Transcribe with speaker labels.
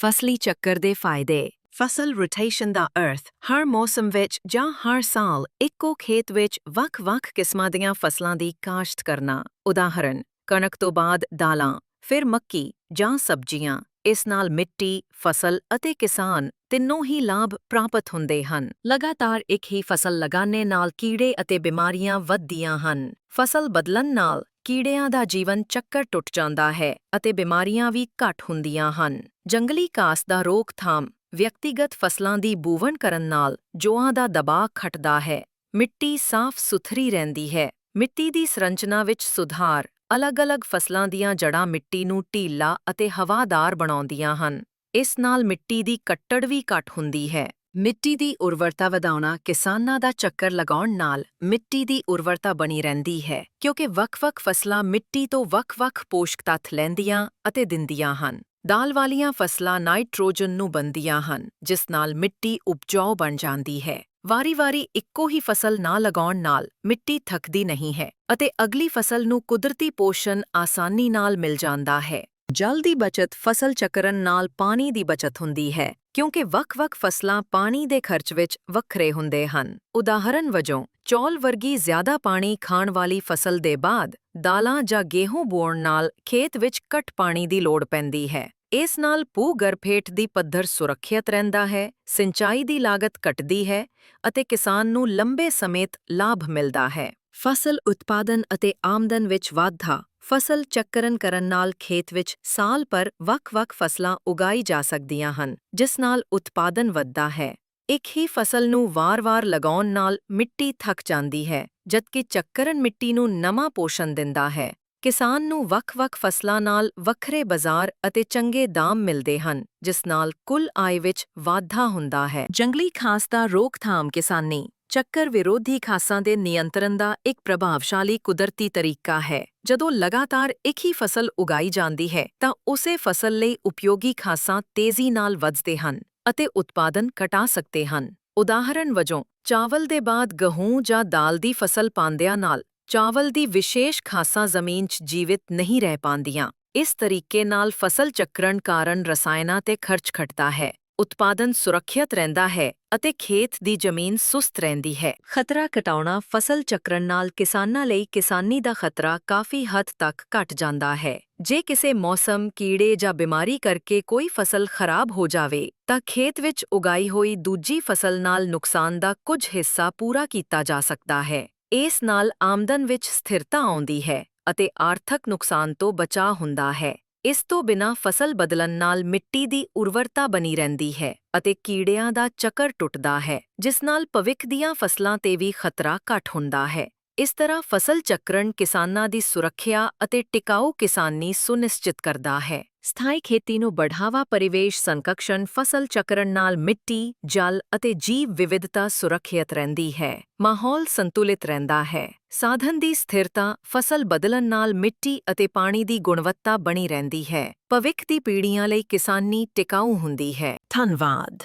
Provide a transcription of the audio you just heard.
Speaker 1: ਫਸਲੀ ਚੱਕਰ ਦੇ ਫਾਇਦੇ। ਫਸਲ ਰੋਟੇਸ਼ਨ ਦਾ ਅਰਥ, ਹਰ ਮੌਸਮ ਵਿੱਚ ਜਾਂ ਹਰ ਸਾਲ ਇੱਕੋ ਖੇਤ ਵਿੱਚ ਵੱਖ-ਵੱਖ ਕਿਸਮਾਂ ਦੀਆਂ ਫਸਲਾਂ ਦੀ ਕਾਸ਼ਤ ਕਰਨਾ। ਉਦਾਹਰਣ ਕਣਕ ਤੋਂ ਬਾਅਦ ਦਾਲਾਂ, ਫਿਰ ਮੱਕੀ ਜਾਂ ਸਬਜ਼ੀਆਂ। ਇਸ ਨਾਲ ਮਿੱਟੀ, ਫਸਲ ਅਤੇ ਕਿਸਾਨ ਤਿੰਨੋਂ ਹੀ ਲਾਭ ਪ੍ਰਾਪਤ ਹੁੰਦੇ ਹਨ। ਲਗਾਤਾਰ ਇੱਕ ਹੀ ਫਸਲ ਲਗਾਉਣੇ ਨਾਲ ਕੀੜੇ ਅਤੇ ਬਿਮਾਰੀਆਂ ਵੱਧਦੀਆਂ ਹਨ। ਫਸਲ ਬਦਲਣ ਨਾਲ ਕੀੜਿਆਂ ਦਾ ਜੀਵਨ ਚੱਕਰ ਟੁੱਟ ਜਾਂਦਾ ਹੈ ਅਤੇ ਬਿਮਾਰੀਆਂ ਵੀ ਘੱਟ ਹੁੰਦੀਆਂ ਹਨ। ਜੰਗਲੀ ਘਾਸ ਦਾ ਰੋਕਥਾਮ ਵਿਅਕਤੀਗਤ ਫਸਲਾਂ ਦੀ ਬੂਵਣ ਕਰਨ ਨਾਲ ਜੋਆਂ ਦਾ ਦਬਾਅ ਘਟਦਾ ਹੈ। ਮਿੱਟੀ ਸਾਫ਼ ਸੁਥਰੀ ਰਹਿੰਦੀ ਹੈ। ਮਿੱਟੀ ਦੀ ਸੰਰਚਨਾ ਵਿੱਚ ਸੁਧਾਰ ਅਲੱਗ-ਅਲੱਗ ਫਸਲਾਂ ਦੀਆਂ ਜੜ੍ਹਾਂ ਮਿੱਟੀ ਨੂੰ ਢੀਲਾ ਅਤੇ ਹਵਾਦਾਰ ਬਣਾਉਂਦੀਆਂ ਹਨ। ਇਸ ਨਾਲ ਮਿੱਟੀ ਦੀ ਕੱਟੜ ਵੀ ਘੱਟ ਹੁੰਦੀ ਹੈ। ਮਿੱਟੀ ਦੀ ਉਰਵਰਤਾ ਵਧਾਉਣਾ ਕਿਸਾਨਾਂ ਦਾ ਚੱਕਰ ਲਗਾਉਣ ਨਾਲ ਮਿੱਟੀ ਦੀ ਉਰਵਰਤਾ ਬਣੀ ਰਹਿੰਦੀ ਹੈ, ਕਿਉਂਕਿ ਵੱਖ-ਵੱਖ ਫਸਲਾਂ ਮਿੱਟੀ ਤੋਂ ਵੱਖ-ਵੱਖ ਪੋਸ਼ਕ ਤੱਤ ਲੈਂਦੀਆਂ ਅਤੇ ਦਿੰਦੀਆਂ ਹਨ। ਦਾਲ ਵਾਲੀਆਂ ਫਸਲਾਂ ਨਾਈਟ੍ਰੋਜਨ ਨੂੰ ਬੰਦੀਆਂ ਹਨ, ਜਿਸ ਨਾਲ ਮਿੱਟੀ ਉਪਜਾਊ ਬਣ ਜਾਂਦੀ ਹੈ। ਵਾਰੀ-ਵਾਰੀ ਇੱਕੋ ਹੀ ਫਸਲ ਨਾ ਲਗਾਉਣ ਨਾਲ ਮਿੱਟੀ ਥੱਕਦੀ ਨਹੀਂ ਹੈ ਅਤੇ ਅਗਲੀ ਫਸਲ ਨੂੰ ਕੁਦਰਤੀ ਪੋਸ਼ਣ ਆਸਾਨੀ ਨਾਲ ਮਿਲ ਜਾਂਦਾ ਹੈ। ਜਲ ਦੀ ਬਚਤ ਫਸਲ ਚੱਕਰਨ ਨਾਲ ਪਾਣੀ ਦੀ ਬਚਤ ਹੁੰਦੀ ਹੈ, ਕਿਉਂਕਿ ਵੱਖ-ਵੱਖ ਫਸਲਾਂ ਪਾਣੀ ਦੇ ਖਰਚ ਵਿੱਚ ਵੱਖਰੇ ਹੁੰਦੇ ਹਨ। ਉਦਾਹਰਨ ਵਜੋਂ, ਚੌਲ ਵਰਗੀ ਜ਼ਿਆਦਾ ਪਾਣੀ ਖਾਣ ਵਾਲੀ ਫਸਲ ਦੇ ਬਾਅਦ ਦਾਲਾਂ ਜਾਂ ਗੇਹੂੰ ਬੋਣ ਨਾਲ ਖੇਤ ਵਿੱਚ ਘੱਟ ਪਾਣੀ ਦੀ ਲੋੜ ਪੈਂਦੀ ਹੈ। ਇਸ ਨਾਲ ਭੂ-ਗਰਭ ਦੀ ਪੱਧਰ ਸੁਰੱਖਿਅਤ ਰਹਿੰਦਾ ਹੈ, ਸਿੰਚਾਈ ਦੀ ਲਾਗਤ ਘਟਦੀ ਹੈ ਅਤੇ ਕਿਸਾਨ ਨੂੰ ਲੰਬੇ ਸਮੇਂ ਲਾਭ ਮਿਲਦਾ ਹੈ। ਫਸਲ ਉਤਪਾਦਨ ਅਤੇ ਆਮਦਨ ਵਿੱਚ ਵਾਧਾ ਫਸਲ ਚੱਕਰਨ ਕਰਨ ਨਾਲ ਖੇਤ ਵਿੱਚ ਸਾਲ ਪਰ ਵੱਖ-ਵੱਖ ਫਸਲਾਂ ਉਗਾਈ ਜਾ ਸਕਦੀਆਂ ਹਨ, ਜਿਸ ਨਾਲ ਉਤਪਾਦਨ ਵੱਧਦਾ ਹੈ। ਇੱਕ ਹੀ ਫਸਲ ਨੂੰ ਵਾਰ-ਵਾਰ ਲਗਾਉਣ ਨਾਲ ਮਿੱਟੀ ਥੱਕ ਜਾਂਦੀ ਹੈ, ਜਦਕਿ ਚੱਕਰਨ ਮਿੱਟੀ ਨੂੰ ਨਵਾਂ ਪੋਸ਼ਣ ਦਿੰਦਾ ਹੈ। ਕਿਸਾਨ ਨੂੰ ਵੱਖ-ਵੱਖ ਫਸਲਾਂ ਨਾਲ ਵੱਖਰੇ ਬਾਜ਼ਾਰ ਅਤੇ ਚੰਗੇ ਦਾਮ ਮਿਲਦੇ ਹਨ, ਜਿਸ ਨਾਲ ਕੁੱਲ ਆਏ ਵਿੱਚ ਵਾਧਾ ਹੁੰਦਾ ਹੈ। ਜੰਗਲੀ ਖਾਸ ਦਾ ਰੋਕਥਾਮ ਕਿਸਾਨੀ ਚੱਕਰ ਵਿਰੋਧੀ ਖਾਸਾਂ ਦੇ ਨਿਯੰਤਰਣ ਦਾ ਇੱਕ ਪ੍ਰਭਾਵਸ਼ਾਲੀ ਕੁਦਰਤੀ ਤਰੀਕਾ ਹੈ। ਜਦੋਂ ਲਗਾਤਾਰ ਇੱਕ ਹੀ ਫਸਲ ਉਗਾਈ ਜਾਂਦੀ ਹੈ, ਤਾਂ ਉਸੇ ਫਸਲ ਲਈ ਉਪਯੋਗੀ ਖਾਸਾਂ ਤੇਜ਼ੀ ਨਾਲ ਵੱਧਦੇ ਹਨ ਅਤੇ ਉਤਪਾਦਨ ਘਟਾ ਸਕਦੇ ਹਨ। ਉਦਾਹਰਣ ਵਜੋਂ, ਚਾਵਲ ਦੇ ਬਾਅਦ ਗਹੂੰ ਜਾਂ ਦਾਲ ਦੀ ਫਸਲ ਪਾਉਂਦਿਆਂ ਨਾਲ ਚਾਵਲ ਦੀ ਵਿਸ਼ੇਸ਼ ਖਾਸਾਂ ਜ਼ਮੀਨ 'ਚ ਜੀਵਿਤ ਨਹੀਂ ਰਹਿ ਪਾਉਂਦੀਆਂ। ਇਸ ਤਰੀਕੇ ਨਾਲ ਫਸਲ ਚੱਕਰਣ ਕਾਰਨ ਰਸਾਇਣਾਂ ਤੇ ਖਰਚ ਘਟਦਾ ਹੈ। ਉਤਪਾਦਨ ਸੁਰੱਖਿਅਤ ਰਹਿੰਦਾ ਹੈ ਅਤੇ ਖੇਤ ਦੀ ਜ਼ਮੀਨ ਸੁਸਤ ਰਹਿੰਦੀ ਹੈ। ਖਤਰਾ ਘਟਾਉਣਾ ਫਸਲ ਚੱਕਰਨ ਨਾਲ ਕਿਸਾਨਾਂ ਲਈ ਕਿਸਾਨੀ ਦਾ ਖਤਰਾ ਕਾਫੀ ਹੱਦ ਤੱਕ ਘਟ ਜਾਂਦਾ ਹੈ। ਜੇ ਕਿਸੇ ਮੌਸਮ, ਕੀੜੇ ਜਾਂ ਬਿਮਾਰੀ ਕਰਕੇ ਕੋਈ ਫਸਲ ਖਰਾਬ ਹੋ ਜਾਵੇ, ਤਾਂ ਖੇਤ ਵਿੱਚ ਉਗਾਈ ਹੋਈ ਦੂਜੀ ਫਸਲ ਨਾਲ ਨੁਕਸਾਨ ਦਾ ਕੁਝ ਹਿੱਸਾ ਪੂਰਾ ਕੀਤਾ ਜਾ ਸਕਦਾ ਹੈ। ਇਸ ਨਾਲ ਆਮਦਨ ਵਿੱਚ ਸਥਿਰਤਾ ਆਉਂਦੀ ਹੈ ਅਤੇ ਆਰਥਿਕ ਨੁਕਸਾਨ ਤੋਂ ਬਚਾਅ ਹੁੰਦਾ ਹੈ। ਇਸ ਤੋਂ ਬਿਨਾਂ ਫਸਲ ਬਦਲਣ ਨਾਲ ਮਿੱਟੀ ਦੀ ਉਰਵਰਤਾ ਬਣੀ ਰਹਿੰਦੀ ਹੈ ਅਤੇ ਕੀੜਿਆਂ ਦਾ ਚੱਕਰ ਟੁੱਟਦਾ ਹੈ, ਜਿਸ ਨਾਲ ਭਵਿੱਖ ਦੀਆਂ ਫਸਲਾਂ ਤੇ ਵੀ ਖਤਰਾ ਘੱਟ ਹੁੰਦਾ ਹੈ। ਇਸ ਤਰ੍ਹਾਂ ਫਸਲ ਚੱਕਰਣ ਕਿਸਾਨਾਂ ਦੀ ਸੁਰੱਖਿਆ ਅਤੇ ਟਿਕਾਊ ਕਿਸਾਨੀ ਸੁਨਿਸ਼ਚਿਤ ਕਰਦਾ ਹੈ। ਸਥਾਈ ਖੇਤੀ ਨੂੰ ਬੜਾਵਾ ਪਰਿਵੇਸ਼ ਸੰਕਕਸ਼ਨ ਫਸਲ ਚੱਕਰਨ ਨਾਲ ਮਿੱਟੀ, ਜਲ ਅਤੇ ਜੀਵ ਵਿਵਿਧਤਾ ਸੁਰੱਖਿਅਤ ਰਹਿੰਦੀ ਹੈ। ਮਾਹੌਲ ਸੰਤੁਲਿਤ ਰਹਿੰਦਾ ਹੈ। ਸਾਧਨ ਦੀ ਸਥਿਰਤਾ ਫਸਲ ਬਦਲਣ ਨਾਲ ਮਿੱਟੀ ਅਤੇ ਪਾਣੀ ਦੀ ਗੁਣਵੱਤਾ ਬਣੀ ਰਹਿੰਦੀ ਹੈ। ਭਵਿੱਖ ਦੀ ਪੀੜ੍ਹੀਆਂ ਲਈ ਕਿਸਾਨੀ ਟਿਕਾਊ ਹੁੰਦੀ ਹੈ। ਧੰਨਵਾਦ।